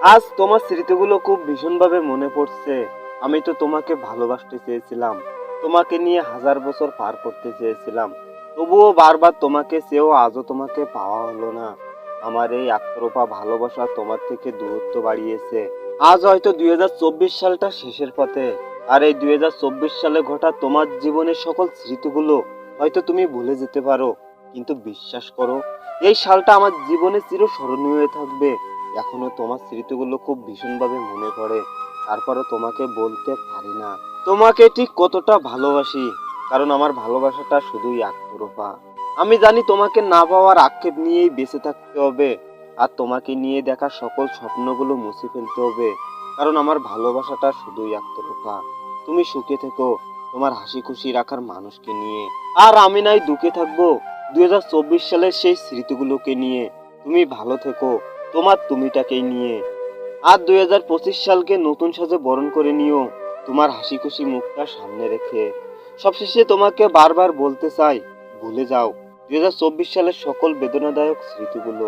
আজ তোমার স্মৃতিগুলো খুব ভীষণভাবে মনে পড়ছে। আমি তো তোমাকে ভালোবাসতে চেয়েছিলাম। তোমাকে নিয়ে হাজার বছর পার করতে চেয়েছিলাম। তবুও বারবার তোমাকে চেয়েও আজও তোমাকে পাওয়া হলো না। আমার এই আত্মরূপা ভালোবাসা তোমার থেকে দূরত্ব বাড়িয়েছে। আজ হয়তো দুই হাজার চব্বিশ সালটা শেষের পথে। আর এই দুই হাজার চব্বিশ সালে ঘটা তোমার জীবনের সকল স্মৃতিগুলো হয়তো তুমি ভুলে যেতে পারো। কিন্তু বিশ্বাস করো, এই সালটা আমার জীবনে চিরস্মরণীয় হয়ে থাকবে। এখনও তোমার স্মৃতিগুলো খুব ভীষণভাবে মনে পড়ে। তারপরও তোমাকে বলতে পারি না। তোমাকে ঠিক কতটা ভালোবাসি, কারণ আমার ভালোবাসাটা শুধুই আত্মরূপা। আমি জানি তোমাকে না পাওয়ার আক্ষেপ নিয়েই বেঁচে থাকতে হবে, আর তোমাকে নিয়ে দেখা সকল স্বপ্নগুলো মুছে ফেলতে হবে, কারণ আমার ভালোবাসাটা শুধুই আত্মরূপা। তুমি সুখে থেকো, তোমার হাসি খুশি রাখার মানুষকে নিয়ে। আর আমি নাই দুঃখে থাকব, দুই হাজার চব্বিশ সালের সেই স্মৃতিগুলোকে নিয়ে। তুমি ভালো থেকো তোমার তুমিটাকেই নিয়ে। আর দুই হাজার পঁচিশ সালকে নতুন সাজে বরণ করে নিও। তোমার হাসি খুশি মুখটা সামনে রেখে। সবশেষে তোমাকে বারবার বলতে চাই, ভুলে যাও। দুই হাজার চব্বিশ সালের সকল বেদনাদায়ক স্মৃতিগুলো।